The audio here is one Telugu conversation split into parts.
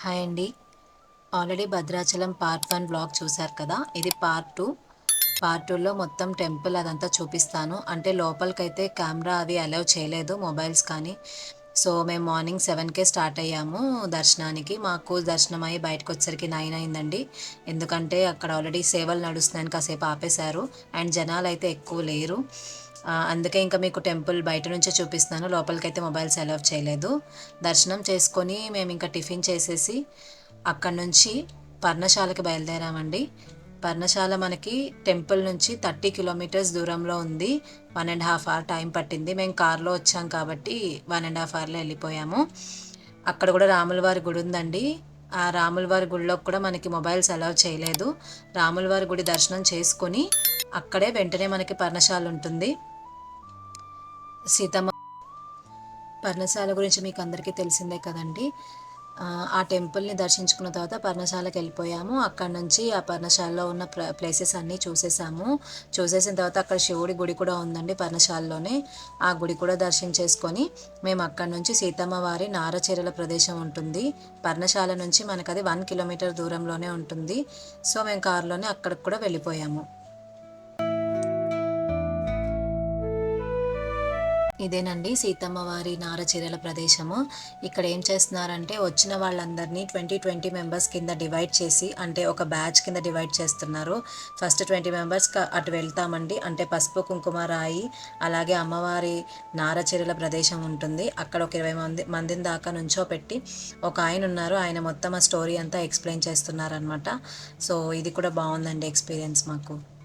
హాయ్ అండి. Already Bhadrachalam part one blog చూశారు కదా? ఇది పార్ట్ టూ. పార్ట్ టూలో మొత్తం టెంపుల్ అదంతా చూపిస్తాను. అంటే లోపలికైతే కెమెరా అవి అలౌ చేయలేదు మొబైల్స్ కానీ. సో మేము మార్నింగ్ సెవెన్కే స్టార్ట్ అయ్యాము దర్శనానికి. మాకు దర్శనం అయ్యి బయటకు వచ్చేసరికి నైన్ అయిందండి. ఎందుకంటే అక్కడ ఆల్రెడీ సేవలు నడుస్తున్నాయని కాసేపు ఆపేశారు. అండ్ జనాలు అయితే ఎక్కువ లేరు. అందుకే ఇంకా మీకు టెంపుల్ బయట నుంచే చూపిస్తున్నాను. లోపలికైతే మొబైల్స్ అలౌ చేయలేదు. దర్శనం చేసుకొని మేము ఇంకా టిఫిన్ చేసేసి అక్కడ నుంచి పర్ణశాలకి బయలుదేరామండి. పర్ణశాల మనకి టెంపుల్ నుంచి థర్టీ కిలోమీటర్స్ దూరంలో ఉంది. One and half hour time పట్టింది. మేము కార్లో వచ్చాం కాబట్టి వన్ అండ్ హాఫ్ అవర్లో వెళ్ళిపోయాము. అక్కడ కూడా రాములవారి గుడి ఉందండి. ఆ రాములవారి గుడిలో కూడా మనకి మొబైల్స్ అలౌ చేయలేదు. రాములవారి గుడి దర్శనం చేసుకొని అక్కడే వెంటనే మనకి పర్ణశాల ఉంటుంది. సీతమ్మ పర్ణశాల గురించి మీకు అందరికీ తెలిసిందే కదండి. ఆ టెంపుల్ని దర్శించుకున్న తర్వాత పర్ణశాలకు వెళ్ళిపోయాము. అక్కడ నుంచి ఆ పర్ణశాలలో ఉన్న ప్లేసెస్ అన్నీ చూసేసాము. చూసేసిన తర్వాత అక్కడ శివుడి గుడి కూడా ఉందండి పర్ణశాలలోనే. ఆ గుడి కూడా దర్శించేసుకొని మేము అక్కడ నుంచి సీతమ్మ వారి నారచీరల ప్రదేశం ఉంటుంది. పర్ణశాల నుంచి మనకు అది వన్ కిలోమీటర్ దూరంలోనే ఉంటుంది. సో మేము కారులోనే అక్కడికి కూడా వెళ్ళిపోయాము. ఇదేనండి సీతమ్మ వారి నారచీరల ప్రదేశము. ఇక్కడ ఏం చేస్తున్నారంటే వచ్చిన వాళ్ళందరినీ ట్వంటీ ట్వంటీ మెంబర్స్ కింద డివైడ్ చేసి అంటే ఒక బ్యాచ్ కింద డివైడ్ చేస్తున్నారు. ఫస్ట్ ట్వంటీ మెంబర్స్ అటు వెళ్తామండి. అంటే పసుపు కుంకుమ రాయి అలాగే అమ్మవారి నారచీరల ప్రదేశం ఉంటుంది. అక్కడ ఒక ఇరవై మంది మందిని దాకా నుంచో పెట్టి ఒక ఆయన ఉన్నారు. ఆయన మొత్తం ఆ స్టోరీ అంతా ఎక్స్ప్లెయిన్ చేస్తున్నారనమాట సో ఇది కూడా బాగుందండి ఎక్స్పీరియన్స్ మాకు.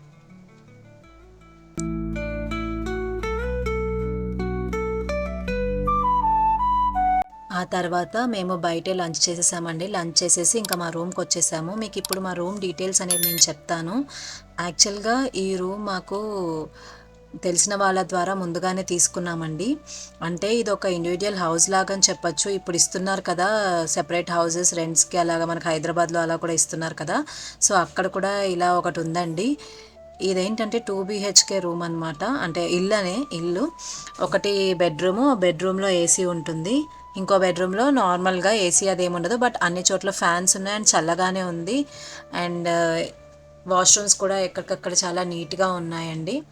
తర్వాత మేము బయటే లంచ్ చేసేసామండి. లంచ్ చేసేసి ఇంకా మా రూమ్కి వచ్చేసాము. మీకు ఇప్పుడు మా రూమ్ డీటెయిల్స్ అనేది నేను చెప్తాను. యాక్చువల్గా ఈ రూమ్ మాకు తెలిసిన వాళ్ళ ద్వారా ముందుగానే తీసుకున్నామండి. అంటే ఇది ఒక ఇండివిజువల్ హౌస్ లాగా అని చెప్పచ్చు. ఇప్పుడు ఇస్తున్నారు కదా సెపరేట్ హౌసెస్ రెంట్స్కి అలాగా మనకు హైదరాబాద్లో అలా కూడా ఇస్తున్నారు కదా. సో అక్కడ కూడా ఇలా ఒకటి ఉందండి. ఇదేంటంటే టూ బీహెచ్కే రూమ్ అనమాట అంటే ఇల్లు అనే ఇల్లు. ఒకటి బెడ్రూము. బెడ్రూమ్లో ఏసీ ఉంటుంది. ఇంకో బెడ్రూమ్లో నార్మల్గా ఏసీ అదేమి ఉండదు. బట్ అన్ని చోట్ల ఫ్యాన్స్ ఉన్నాయి అండ్ చల్లగానే ఉంది. అండ్ వాష్రూమ్స్ కూడా ఎక్కడికక్కడ చాలా నీట్గా ఉన్నాయండి.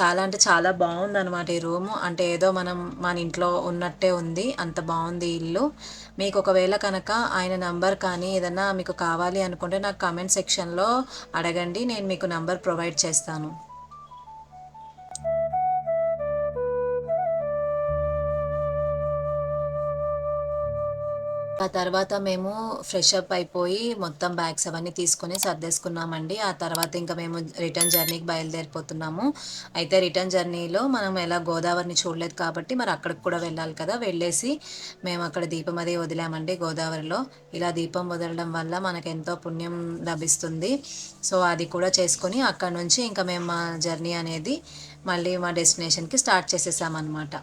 చాలా అంటే చాలా బాగుంది అనమాట ఈ రూము. అంటే ఏదో మనం మన ఇంట్లో ఉన్నట్టే ఉంది. అంత బాగుంది ఇల్లు. మీకు ఒకవేళ కనుక ఆయన నంబర్ కానీ ఏదన్నా మీకు కావాలి అనుకుంటే నాకు కామెంట్ సెక్షన్లో అడగండి. నేను మీకు నంబర్ ప్రొవైడ్ చేస్తాను. ఆ తర్వాత మేము ఫ్రెష్ అప్ అయిపోయి మొత్తం బ్యాగ్స్ అవన్నీ తీసుకొని సర్దేసుకున్నామండి. ఆ తర్వాత ఇంకా మేము రిటర్న్ జర్నీకి బయలుదేరిపోతున్నాము. అయితే రిటర్న్ జర్నీలో మనం ఎలా గోదావరిని చూడలేదు కాబట్టి మరి అక్కడికి కూడా వెళ్ళాలి కదా. వెళ్ళేసి మేము అక్కడ దీపం అది వదిలామండి గోదావరిలో. ఇలా దీపం వదలడం వల్ల మనకు ఎంతో పుణ్యం లభిస్తుంది. సో అది కూడా చేసుకొని అక్కడ నుంచి ఇంకా మేము మా జర్నీ అనేది మళ్ళీ మా డెస్టినేషన్కి స్టార్ట్ చేసేసామన్నమాట.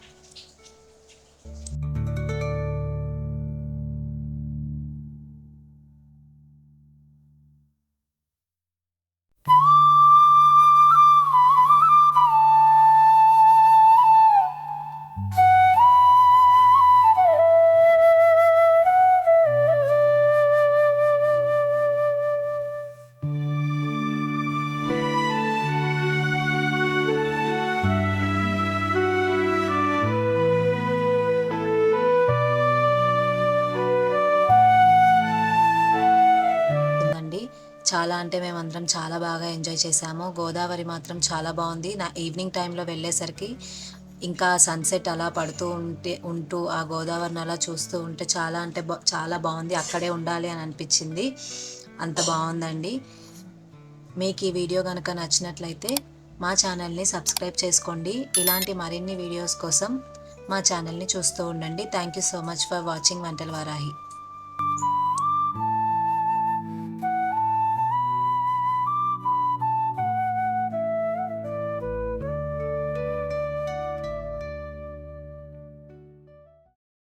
చాలా అంటే మేమందరం చాలా బాగా ఎంజాయ్ చేసాము గోదావరి మాత్రం చాలా బాగుంది. నా ఈవినింగ్ టైంలో వెళ్ళేసరికి ఇంకా సన్సెట్ అలా పడుతూ ఉంటే ఉంటూ ఆ గోదావరిని అలా చూస్తూ ఉంటే చాలా అంటే చాలా బాగుంది. అక్కడే ఉండాలి అని అనిపించింది. అంత బాగుందండి. మీకు ఈ వీడియో కనుక నచ్చినట్లయితే మా ఛానల్ని సబ్స్క్రైబ్ చేసుకోండి. ఇలాంటి మరిన్ని వీడియోస్ కోసం మా ఛానల్ని చూస్తూ ఉండండి. Thank you so much for watching Vantala Varahi.